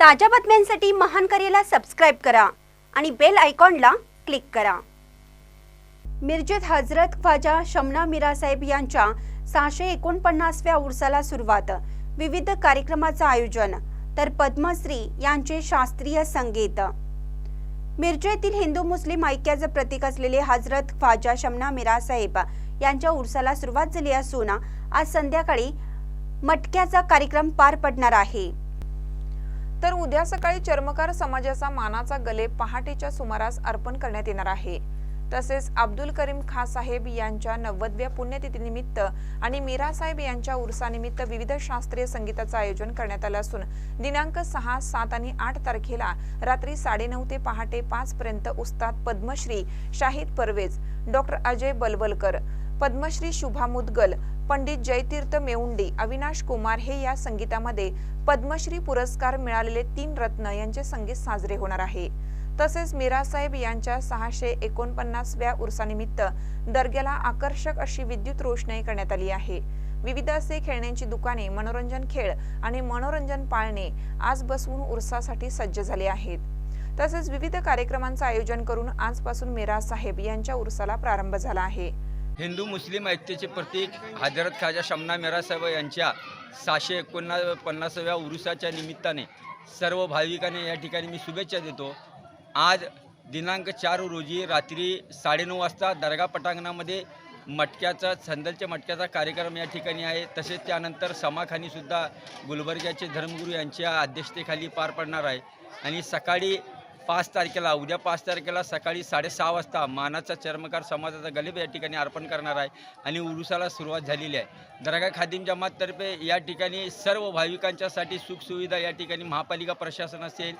ताज्या बातम्यांसाठी महान करेला सबस्क्राईब करा आणि बेल आयकॉनला क्लिक करा. मिरजेत हजरत ख्वाजा शमना मिरासाहेब यांच्या सहाशे एकोणपन्नासव्या उर्साला सुरुवात. विविध कार्यक्रमाचं आयोजन. तर पद्मश्री यांचे शास्त्रीय संगीत. मिरजेतील हिंदू मुस्लिम ऐक्याचं प्रतीक असलेले हजरत ख्वाजा शमना मिरासाहेब यांच्या उर्साला सुरुवात झाली असून आज संध्याकाळी मटक्याचा कार्यक्रम पार पडणार आहे. तर उद्या सकाळी चर्मकार समाजाचा मानाचा गले पहाटेच्या सुमारास अर्पण करण्यात येणार आहे. तसेच अब्दुल करीम खां साहेब यांच्या नव्वदव्या पुण्यतिथीनिमित्त आणि मीरा साहेब यांच्या उर्सानिमित्त विविध शास्त्रीय संगीताचं आयोजन करण्यात आलं असून दिनांक सहा सात आणि आठ तारखेला रात्री साडेनऊ ते पहाटे पाच पर्यंत उस्ताद पद्मश्री शाहिद परवेज डॉक्टर अजय बलवलकर पद्मश्री शुभा मुदगल पंडित जयतीर्थ मेउंडी अविनाश कुमार हे या संगीतामध्ये पद्मश्री पुरस्कार मिळालेले तीन रत्न यांचे संगीत साजरे होणार आहे. तसेच मीरासाहेब यांच्या सहाशे एकोणपन्नासव्या उर्सानिमित्त दर्ग्याला आकर्षक अशी विद्युत रोषणाई करण्यात आली आहे. विविध असे खेळण्यांची दुकाने मनोरंजन खेळ आणि मनोरंजन पाळणे आज बसवून उर्सासाठी सज्ज झाले आहेत. तसेच विविध कार्यक्रमांचं आयोजन करून आजपासून मीरा साहेब यांच्या उर्साला प्रारंभ झाला आहे. हिंदू मुस्लिम ऐक्याचे प्रतीक हजरत खाजा शमना मेरासाहेब यांच्या सहाशे एकोणा पन्नासाव्या उरुसाच्या निमित्ताने सर्व भाविकांनी या ठिकाणी मी शुभेच्छा देतो. आज दिनांक चार रोजी रात्री साडेनऊ वाजता दर्गा पटांगणामध्ये मटक्याचा संदलच्या मटक्याचा कार्यक्रम या ठिकाणी आहे. तसेच त्यानंतर समाखानीसुद्धा गुलबर्ग्याचे धर्मगुरू यांच्या अध्यक्षतेखाली पार पडणार आहे. आणि सकाळी पाच तारखेला उद्या पाच तारखेला सकाळी साडेसहा वाजता मानाचा चर्मकार समाजाचा गलीब या ठिकाणी अर्पण करणार आहे आणि उरुसाला सुरुवात झालेली आहे. दर्गा खादिम जमाततर्फे या ठिकाणी सर्व भाविकांच्यासाठी सुखसुविधा या ठिकाणी महापालिका प्रशासन असेल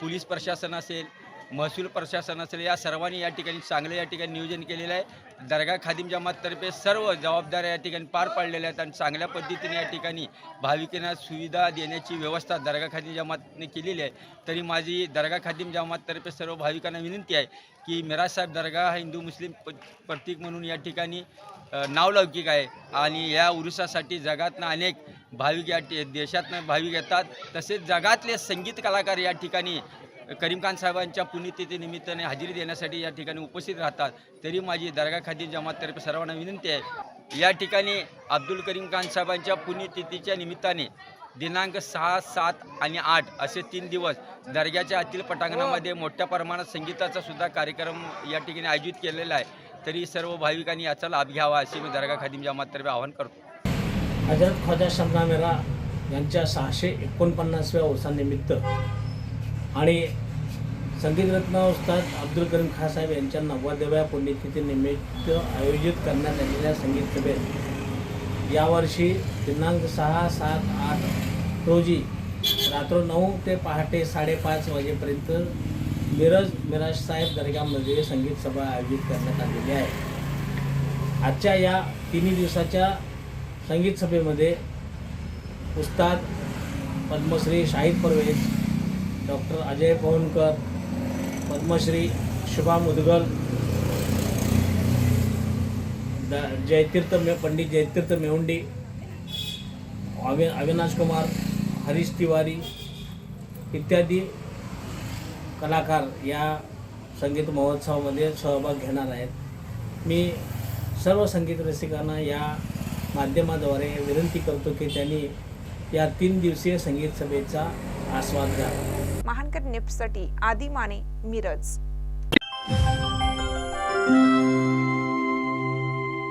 पोलीस प्रशासन असेल महसूल प्रशासन असेल या सर्वांनी या ठिकाणी चांगलं या ठिकाणी नियोजन केलेलं आहे. दर्गा खादिम जमाततर्फे सर्व जबाबदाऱ्या या ठिकाणी पार पाडलेल्या आहेत आणि चांगल्या पद्धतीने या ठिकाणी भाविकांना सुविधा देण्याची व्यवस्था दर्गा खादिम जमातने केलेली आहे. तरी माझी दर्गा खादिम जमाततर्फे सर्व भाविकांना विनंती आहे की मिरासाहेब दर्गा हा हिंदू मुस्लिम प्रतीक म्हणून या ठिकाणी नावलौकिक आहे आणि या उरुसासाठी जगातनं अनेक भाविक या देशातनं भाविक येतात. तसेच जगातले संगीत कलाकार या ठिकाणी करीम खान साहेबांच्या पुण्यतिथी निमित्ताने हजेरी देण्यासाठी या ठिकाणी उपस्थित राहतात. तरी माझी दर्गा खादी जमाततर्फे सर्वांना विनंती आहे. या ठिकाणी अब्दुल करीम खान साहेबांच्या पुण्यतिथीच्या निमित्ताने दिनांक सहा सात आणि आठ असे तीन दिवस दर्ग्याच्या आतील पटांगणामध्ये मोठ्या प्रमाणात संगीताचा सुद्धा कार्यक्रम या ठिकाणी आयोजित केलेला आहे. तरी सर्व भाविकांनी याचा लाभ घ्यावा असे मी दर्गा खादिम जमाततर्फे आवाहन करतो. हजरत ख्वाजा शमना मेरा यांच्या सहाशे एकोणपन्नासव्या वर्षानिमित्त आणि संगीतरत्न उस्ताद अब्दुल करीम खा साहेब यांच्या नव्वदव्या पुण्यतिथीनिमित्त आयोजित करण्यात आलेल्या संगीत सभेत यावर्षी दिनांक सहा सात आठ रोजी रात्र नऊ ते पहाटे साडेपाच वाजेपर्यंत मिरज मिराज साहेब दर्ग्यामध्ये संगीत सभा आयोजित करण्यात आलेली आहे. आजच्या या तिन्ही दिवसाच्या संगीत सभेमध्ये उस्ताद पद्मश्री शाहिद परवेज डॉक्टर अजय पवनकर पद्मश्री शुभा मुदगल जयतीर्थ मे पंडित जयतीर्थ मेहुंडी अवि अविनाश कुमार हरीश तिवारी इत्यादी कलाकार या संगीत महोत्सवामध्ये सहभाग घेणार आहेत. मी सर्व संगीत रसिकांना या माध्यमाद्वारे विनंती करतो की त्यांनी या तीन दिवसीय संगीत सभेचा आस्वाद घ्या. महानकर निप्ससाठी आदी माने मिरज.